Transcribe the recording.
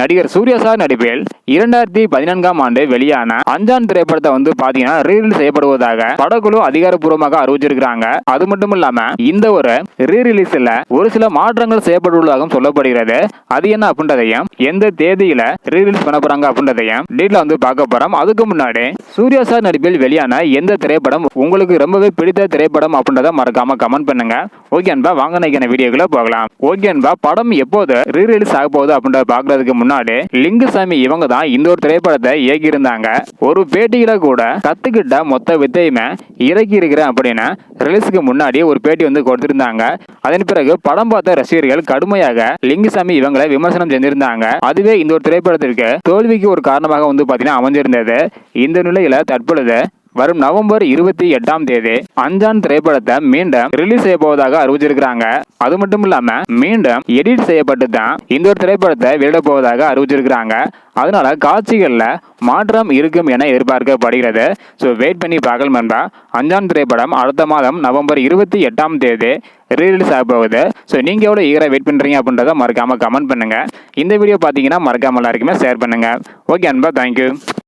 நடிகர் சூர்யா சார் நடிப்பில் இரண்டாயிரத்தி பதினான்காம் ஆண்டு வெளியான அஞ்சான் திரைப்படத்தை வந்து பாத்தீங்கன்னா ரீரிலீஸ் செய்யப்படுவதாக படக்குழு அதிகாரப்பூர்வமாக அறிவிச்சிருக்கிறாங்க. அது மட்டும் இல்லாம இந்த ஒரு ரீரிலீஸ்ல ஒரு சில மாற்றங்கள் செய்யப்பட்டுள்ளதாகவும் சொல்லப்படுகிறது. அது என்ன அப்படின்றதையும் எந்த தேதியில ரீரிலீஸ் பண்ண போறாங்க அப்படின்றதையும் டீட்ல வந்து பார்க்க போறோம். அதுக்கு முன்னாடி சூர்யா சார் நடிப்பில் வெளியான எந்த திரைப்படம் உங்களுக்கு ரொம்பவே பிடித்த திரைப்படம் அப்படின்றத மறக்காம கமெண்ட் பண்ணுங்க. ஓகே அன்பா வாங்க நினைக்கிற வீடியோக்குள்ள போகலாம். ஓகே அன்பா படம் எப்போது ரீரிலீஸ் ஆக போகுது அப்படின்றத பாக்குறதுக்கு முன்னாடி லிங்குசாமி இவங்க தான் இந்த ஒரு திரைப்படத்தை இயக்கியிருந்தாங்க. ஒரு பேட்டியில கூட கத்துக்கிட்ட மொத்த வித்தையுமே இறக்கி இருக்கிறேன் அப்படின்னு ரிலீஸுக்கு முன்னாடி ஒரு பேட்டி வந்து கொடுத்திருந்தாங்க. அதன் பிறகு படம் பார்த்த ரசிகர்கள் கடுமையாக லிங்குசாமி இவங்களை விமர்சனம் செஞ்சிருந்தாங்க. அதுவே இந்த ஒரு திரைப்படத்திற்கு தோல்விக்கு ஒரு காரணமாக வந்து பார்த்தீங்கன்னா அமைஞ்சிருந்தது. இந்த நிலையில தற்பொழுது வரும் நவம்பர் இருபத்தி எட்டாம் தேதி அஞ்சான் திரைப்படத்தை மீண்டும் ரிலீஸ் செய்ய போவதாக அறிவிச்சிருக்கிறாங்க. அது மட்டும் இல்லாம மீண்டும் எடிட் செய்யப்பட்டு தான் இந்த ஒரு திரைப்படத்தை வெளியிட போவதாக அறிவிச்சிருக்கிறாங்க. அதனால காட்சிகளில் மாற்றம் இருக்கும் என எதிர்பார்க்கப்படுகிறது. ஸோ வெயிட் பண்ணி பார்க்கலாம் நண்பா. அஞ்சான் திரைப்படம் அடுத்த மாதம் நவம்பர் இருபத்தி எட்டாம் தேதி ரீலீஸ் ஆக போகுது. ஸோ நீங்கள் எவ்வளோ ஈகராக வெயிட் பண்ணுறீங்க அப்படின்றத மறக்காமல் கமெண்ட் பண்ணுங்கள் இந்த வீடியோ பார்த்தீங்கன்னா மறக்காமல் எல்லாருக்குமே ஷேர் பண்ணுங்கள் ஓகே அன்பா தேங்க்யூ